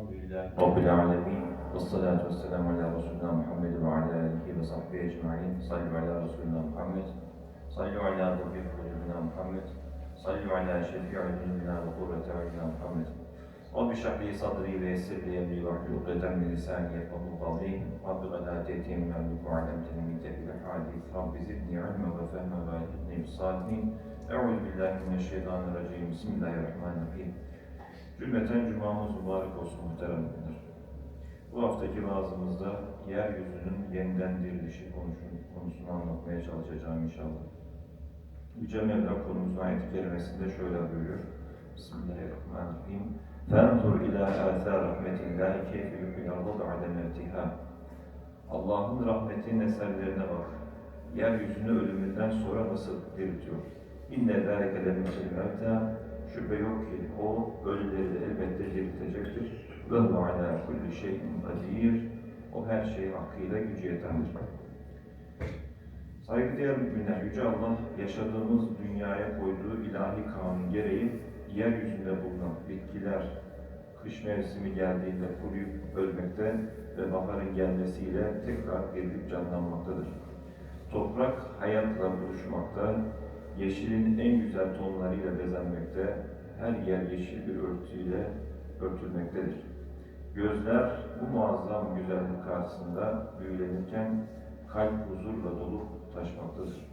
Elhamdülillah Rabbil alemin. Ve salatu ve selamu ala Resulina Muhammed ala alihi ve ala Resulina Muhammed. Sallu ala Rabbi Kulübina Muhammed. Sallu ala şefi'i ilmina ve kurreti ayina Muhammed. Rabbi şahli sadri ve ve ahlul ukdeten min lisani yefkahu kavli. Rabbi gada ve ilme ve fehme ve ehidni bis-salihin. Eûzu billahi mineşşeytanirracim. Bismillahirrahmanirrahim. Cümleten cumamız mübarek olsun muhterem müminler. Bu haftaki vaazımızda yeryüzünün yeniden dirilişi konusu- konusunu anlatmaya çalışacağım inşallah. Yüce Mevla konumuzun ayet-i kerimesinde şöyle buyuruyor. Bismillahirrahmanirrahim. فَانْظُرْ اِلَى آثَارِ رَحْمَةِ اللّٰهِ كَيْفَ يُحْيِي الْأَرْضَ بَعْدَ مَوْتِهَا Allah'ın rahmetinin eserlerine bak. Yeryüzünü ölümünden sonra nasıl diriltiyor? İnne zâlike lemîtil mevtâ Şüphe yok ki o ölüleri de elbette diriltecektir. Ve hu alâ kulli şeyin kadir. O her şey hakkıyla gücü yetendir. Saygıdeğer müminler, Yüce Allah yaşadığımız dünyaya koyduğu ilahi kanun gereği yeryüzünde bulunan bitkiler kış mevsimi geldiğinde kuruyup ölmekte ve baharın gelmesiyle tekrar dirilip canlanmaktadır. Toprak hayatla buluşmakta, yeşilin en güzel tonlarıyla bezenmekte, her yer yeşil bir örtüyle örtülmektedir. Gözler bu muazzam güzellik karşısında büyülenirken kalp huzurla dolup taşmaktadır.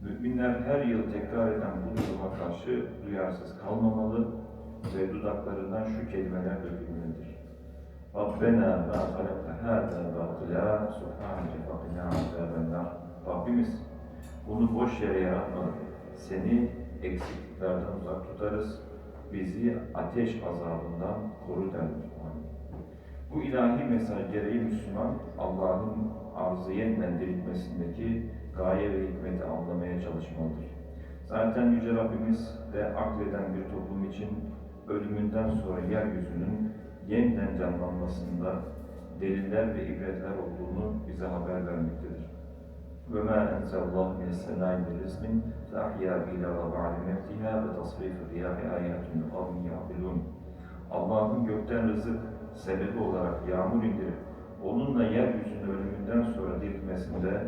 Müminler her yıl tekrar eden bu duruma karşı duyarsız kalmamalı ve dudaklarından şu kelimeler dökülmelidir. Rabbena ma halakta hâzâ bâtılâ subhâneke fakina azâbennâr. Rabbimiz bunu boş yere yaratmadın. Seni eksikliklerden uzak tutarız. Bizi ateş azabından koru derler. Bu ilahi mesaj gereği Müslüman Allah'ın arzı yeniden diriltmesindeki gaye ve hikmeti anlamaya çalışmalıdır. Zaten Yüce Rabbimiz de akleden bir toplum için ölümünden sonra yeryüzünün yeniden canlanmasında deliller ve ibretler olduğunu bize haber vermektedir ve ma enzelallah min sema'i min rizmin fe ahya bila ve ba'de mevtiha ve tasrifu riyahi ayatun kavmi ya'bilun. Allah'ın gökten rızık sebebi olarak yağmur indirip onunla yeryüzünün ölümünden sonra diriltmesinde,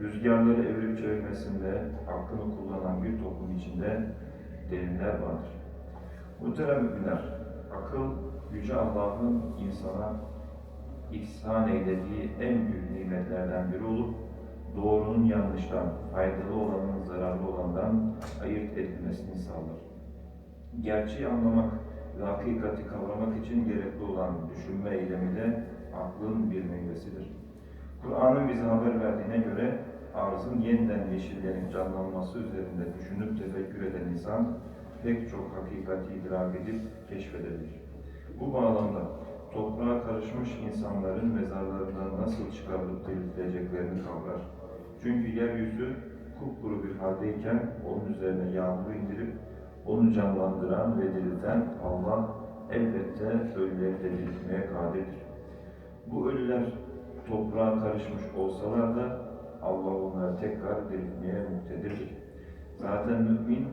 rüzgarları evirip çevirmesinde hakkını kullanan bir toplum içinde derinler vardır. Muhterem müminler, akıl Yüce Allah'ın insana ihsan eylediği en büyük nimetlerden biri olup doğrunun yanlıştan, faydalı olanın zararlı olandan ayırt edilmesini sağlar. Gerçeği anlamak ve hakikati kavramak için gerekli olan düşünme eylemi de aklın bir meyvesidir. Kur'an'ın bize haber verdiğine göre arzın yeniden yeşillerin canlanması üzerinde düşünüp tefekkür eden insan pek çok hakikati idrak edip keşfedebilir. Bu bağlamda toprağa karışmış insanların mezarlarından nasıl çıkarılıp diriltileceklerini kavrar. Çünkü yeryüzü kupkuru bir haldeyken onun üzerine yağmur indirip onu canlandıran ve dirilten Allah elbette ölüleri de diriltmeye kadirdir. Bu ölüler toprağa karışmış olsalar da Allah onları tekrar diriltmeye muktedirdir. Zaten mümin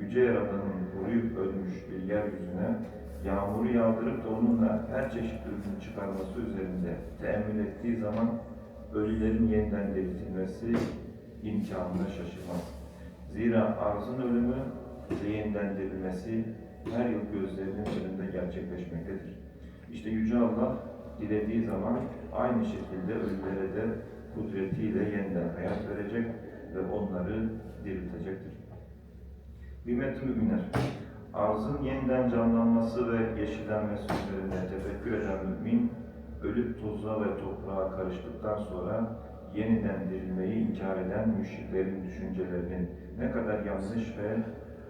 Yüce Yaradan'ın koruyup ölmüş bir yeryüzüne yağmuru yağdırıp da onunla her çeşit ürünü çıkarması üzerinde teemmül ettiği zaman ölülerin yeniden diriltilmesi imkanına şaşırmaz. Zira arzın ölümü ve yeniden dirilmesi her yıl gözlerinin önünde gerçekleşmektedir. İşte Yüce Allah dilediği zaman aynı şekilde ölülere de kudretiyle yeniden hayat verecek ve onları diriltecektir. Kıymetli müminler, arzın yeniden canlanması ve yeşillenmesi üzerine tefekkür eden mümin, ölüp toza ve toprağa karıştıktan sonra yeniden dirilmeyi inkar eden müşriklerin düşüncelerinin ne kadar yanlış ve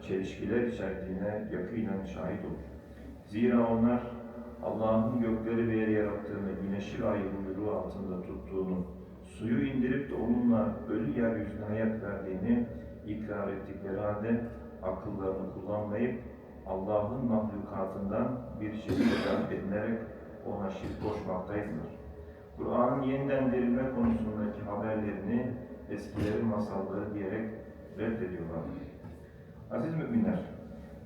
çelişkiler içerdiğine yakinen şahit olur. Zira onlar Allah'ın gökleri ve yeri yarattığını, güneşi ve ayı buyruğu altında tuttuğunu, suyu indirip de onunla ölü yeryüzüne hayat verdiğini ikrar ettikleri halde akıllarını kullanmayıp Allah'ın mahlukatından bir şey edinerek ona şirk koşmaktaydılar. Kur'an'ın yeniden dirilme konusundaki haberlerini eskilerin masalları diyerek reddediyorlar. Aziz müminler,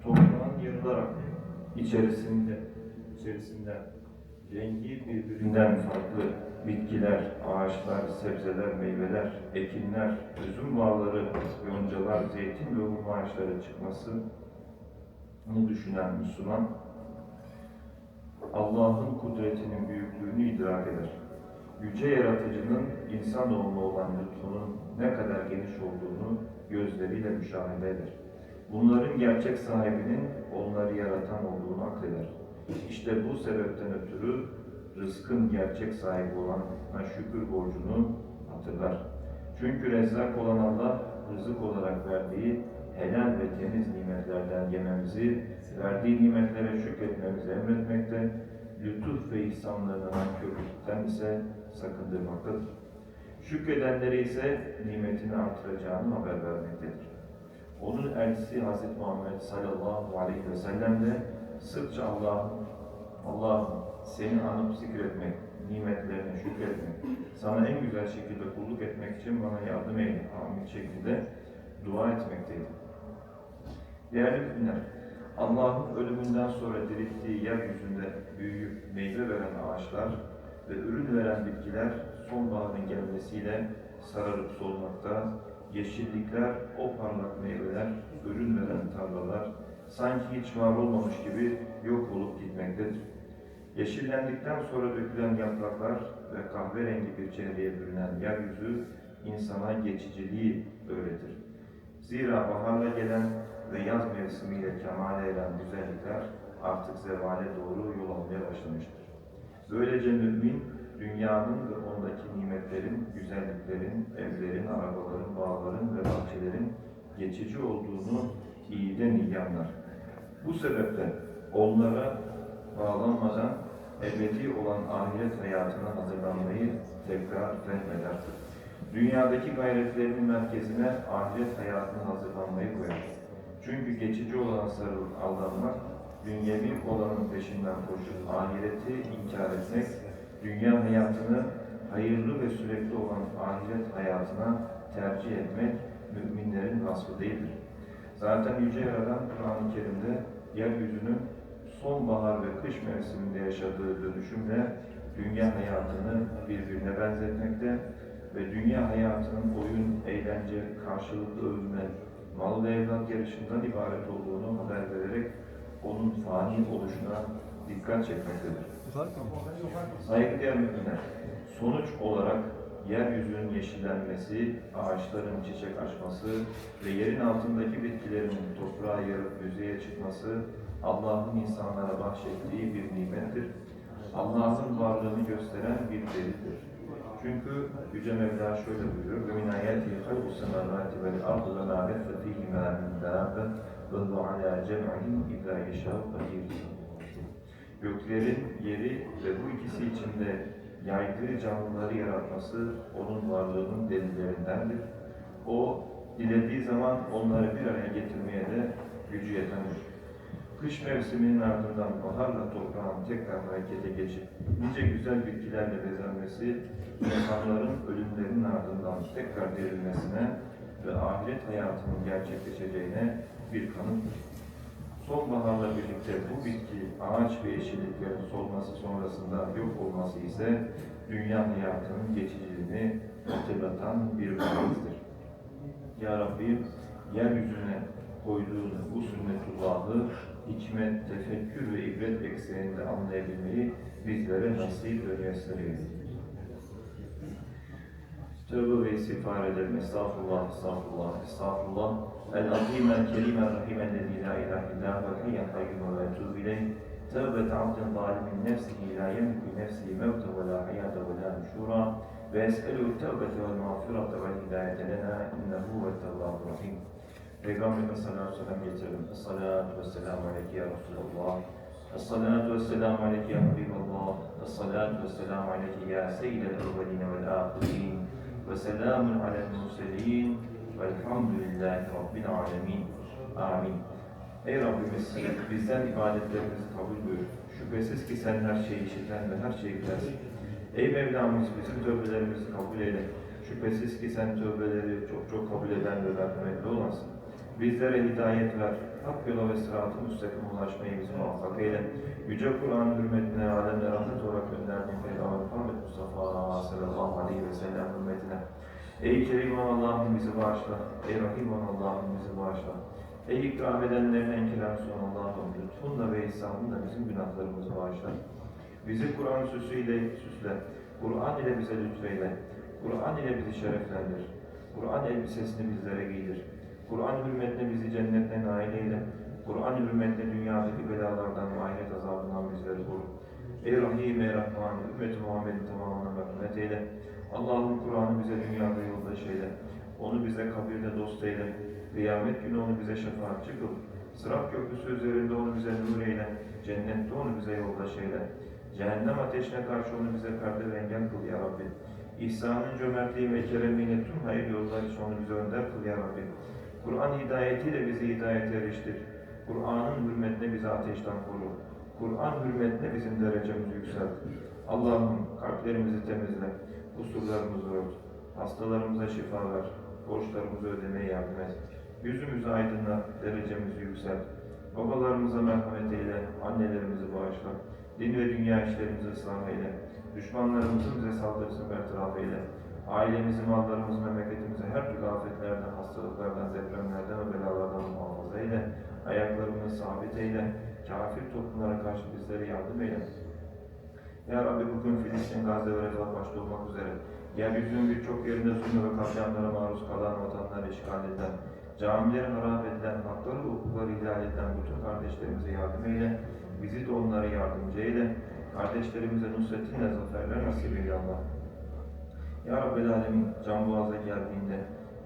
toprağın yırılarak içerisinde içerisinde rengi birbirinden farklı bitkiler, ağaçlar, sebzeler, meyveler, ekinler, üzüm bağları, yoncalar, zeytin ve hurma ağaçları çıkmasını düşünen Müslüman, Allah'ın kudretinin büyüklüğünü idrak eder. Yüce Yaratıcının insanoğluna olan lütfunun ne kadar geniş olduğunu gözleriyle müşahede eder. Bunların gerçek sahibinin onları yaratan olduğunu akleder. İşte bu sebepten ötürü rızkın gerçek sahibi olana şükür borcunu hatırlar. Çünkü rezzak olan Allah rızık olarak verdiği helal ve temiz nimetlerden yememizi, verdiği nimetlere şükretmemizi emretmekte, lütuf ve ihsanlarına nankörlükten ise sakındırmaktadır. Şükredenlere ise nimetini artıracağını haber vermektedir. Onun elçisi Hz. Muhammed sallallahu aleyhi ve sellem de sıkça Allah'ım, Allah'ım seni anıp zikretmek, nimetlerine şükretmek, sana en güzel şekilde kulluk etmek için bana yardım eyle, amin şeklinde dua etmekteydi. Değerli müminler, Allah'ın ölümünden sonra dirilttiği yeryüzünde büyüyüp meyve veren ağaçlar ve ürün veren bitkiler sonbaharın gelmesiyle sararıp solmakta, yeşillikler, o parlak meyveler, ürün veren tarlalar sanki hiç var olmamış gibi yok olup gitmektedir. Yeşillendikten sonra dökülen yapraklar ve kahverengi bir çehreye bürünen yeryüzü insana geçiciliği öğretir. Zira baharla gelen ve yaz mevsimiyle kemale eren güzellikler artık zevale doğru yol almaya başlamıştır. Böylece mümin, dünyanın ve ondaki nimetlerin, güzelliklerin, evlerin, arabaların, bağların ve bahçelerin geçici olduğunu iyiden iyi anlar. Bu sebeple onlara bağlanmadan ebedi olan ahiret hayatına hazırlanmayı tekrar fehmeder. Dünyadaki gayretlerinin merkezine ahiret hayatına hazırlanmayı koyar. Çünkü geçici olana sarılıp aldanmak, dünyevi olanın peşinden koşup ahireti inkar etmek, dünya hayatını hayırlı ve sürekli olan ahiret hayatına tercih etmek müminlerin vasfı değildir. Zaten Yüce Yaradan Kur'an-ı Kerim'de yeryüzünün sonbahar ve kış mevsiminde yaşadığı dönüşümle dünya hayatını birbirine benzetmekte ve dünya hayatının oyun, eğlence, karşılıklı övünme, mal ve evlat yarışından ibaret olduğunu haber vererek onun fani oluşuna dikkat çekmektedir. Saygıdeğer müminler, sonuç olarak yeryüzünün yeşillenmesi, ağaçların çiçek açması ve yerin altındaki bitkilerin toprağa yarıp yüzeye çıkması Allah'ın insanlara bahşettiği bir nimettir. Allah'ın varlığını gösteren bir delildir. Çünkü Yüce Mevla şöyle buyuruyor. وَمِنْ آيَاتِهِ خَلْقُ السَّمَاوَاتِ وَالْأَرْضِ وَمَا بَثَّ فِيهِمَا مِنْ دَابَّةٍ وَاللَّهُ عَلَى جَمْعِهِ إِذَا يَشَاءُ قَدِيرٌ Göklerin, yeri ve bu ikisi içinde yaydığı canlıları yaratması onun varlığının delillerindendir. O, dilediği zaman onları bir araya getirmeye de gücü yetendir. Kış mevsiminin ardından baharla toprağın tekrar harekete geçip nice güzel bitkilerle bezenmesi, insanların ölümlerinin ardından tekrar dirilmesine ve ahiret hayatının gerçekleşeceğine bir kanıttır. Sonbaharla birlikte bu bitki, ağaç ve yeşilliklerin solması sonrasında yok olması ise dünya hayatının geçiciliğini hatırlatan bir vaazdır. Ya Rabbi, yeryüzüne koyduğun bu sünnetullahı hikmet, tefekkür ve ibret ekseninde anlayabilmeyi bizlere nasip ve müyesser. Tövbe ve istiğfar edelim. Estağfurullah, estağfurullah, estağfurullah. El-Azim, el-Kerim, el-Rahim, el-Lezi la ilahe illa huve hiyyen kayyum ve etûbü ileyh. Tevbet abdin zalimin nefsihi la yemliku nefsihi mevte ve la hayata ve la nüşura. Ve es'elu tevbete vel mağfirate vel hidayete lena innehu ve tevvâbu rahim. Peygamberimize sallallahu aleyhi ve sellem getirelim. Esselatu vesselamu aleyke ya Resulallah. Esselatu vesselamu aleyke ya Habiballah. Esselatu vesselamu aleyke ya seyyidel evveline vel ahirin. Ve selamun alel murselin. Velhamdülillahi Rabbil alemin. Amin. Ey Rabbimiz bizden ibadetlerimizi kabul buyur. Şüphesiz ki sen her şeyi işiten ve her şeyi bilersin. Ey Mevlamız bizim tövbelerimizi kabul eyle. Şüphesiz ki sen tövbeleri çok çok kabul eden ve merhametli olansın. Bizlere hidayet ver. Hak yola ve sıratı müstakim ulaşmayı bizi muvaffak eyle. Yüce Kur'an hürmetine, alemde rahmet olarak gönderdiğin Peygamber Muhammed Mustafa sallallahu aleyhi ve sellem hürmetine. Ey Kerim Allah'ım bizi bağışla. Ey Rahim Allah'ım bizi bağışla. Ey ikram edenlerin en kerem son Allah'ım lütfunla ve ihsanınla bizim günahlarımızı bağışla. Bizi Kur'an süsüyle süsle. Kur'an ile bize lütfeyle. Kur'an ile bizi şereflendir. Kur'an elbisesini bizlere giydir. Kur'an hürmetine bizi cennetine nail eyle. Kur'an hürmetine dünyadaki belalardan ve ahiret azabından bizleri koru. Ey Rahim, Ey Rahman, ümmeti Muhammed'in tamamına merhamet eyle. Allah'ım Kur'an'ı bize dünyada yoldaş eyle. Onu bize kabirde dost eyle. Kıyamet günü onu bize şefaatçi kıl. Sırat köprüsü üzerinde onu bize nur eyle. Cennette onu bize yoldaş eyle. Cehennem ateşine karşı onu bize perde engel kıl ya Rabbi. İhsanın cömertliği ve keremiyle tüm hayır yollar için onu bize önder kıl ya Rabbi. Kur'an hidayetiyle bizi hidayete eriştir. Kur'an'ın hürmetine bizi ateşten koru. Kur'an hürmetine bizim derecemizi yükselt. Allah'ım kalplerimizi temizle, kusurlarımızı ört, hastalarımıza şifa ver, borçlarımızı ödemeye yardım et. Yüzümüzü aydınlat, derecemizi yükselt. Babalarımıza merhamet eyle, annelerimizi bağışla. Din ve dünya işlerimizi ıslah eyle. Düşmanlarımızın bize saldırısını bertaraf eyle. Ailemizi, mallarımızı, memleketimizi her türlü afetlerden, hastalıklardan, depremlerden ve belalardan muhafaza eyle. Ayaklarımızı sabit eyle. Kafir toplumlara karşı bizlere yardım eyle. Ya Rabbi bugün Filistin, Gazze ve Rezat başta olmak üzere yeryüzünün birçok yerinde zulmü ve katliamlara maruz kalan vatanları işgal edilen, camileri harap edilen, hakları ve hukukları ihlal edilen bütün kardeşlerimize yardım eyle. Bizi de onlara yardımcı eyle. Kardeşlerimize nusretinle zaferler nasip eyle Allah. Ya Rabbel Alemin can boğaza geldiğinde,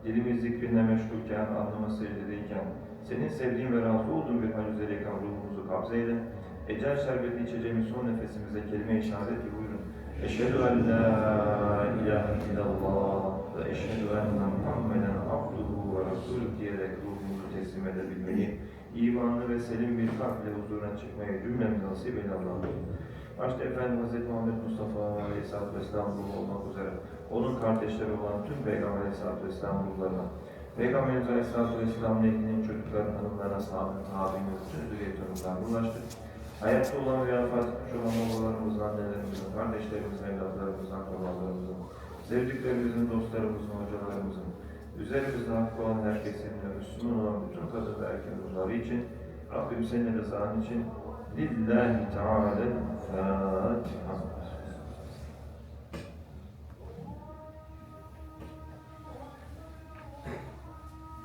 dilimiz zikrinle meşgulken, alnımız secdedeyken, senin sevdiğin ve razı olduğun bir hal üzereyken ruhumuzu kabzeyle, ecel şerbeti içeceğimiz son nefesimize kelime-i ki buyurun. Eşhedü en la ilahe illallah ve eşhedü enne Muhammeden abduhu ve resulü diyerek ruhumuzu teslim edebilmeyi, imanlı ve selim bir kalple huzuruna çıkmayı cümlemize nasip eyle Allah'ım. Başta Efendimiz Hz. Muhammed Mustafa Aleyhisselatü Vesselam ruhu olmak üzere onun kardeşleri olan tüm Peygamber Aleyhisselatü Vesselam ruhlarına, Peygamberimiz Aleyhisselatü Vesselam'ın ehlinin çocukların hanımlarına, sahabın, tabi'nin bütün zürriyetlerimizden ulaştık. Hayatta olan veya vefat etmiş olan babalarımızın, annelerimizin, kardeşlerimizin, evlatlarımızın, akrabalarımızın, sevdiklerimizin, dostlarımızın, hocalarımızın, üzerimizde hakkı olan herkesin ve Müslüman olan bütün kadın ve erkek ruhları için, Rabbim senin rızan için Lillahi Teala Fatiha.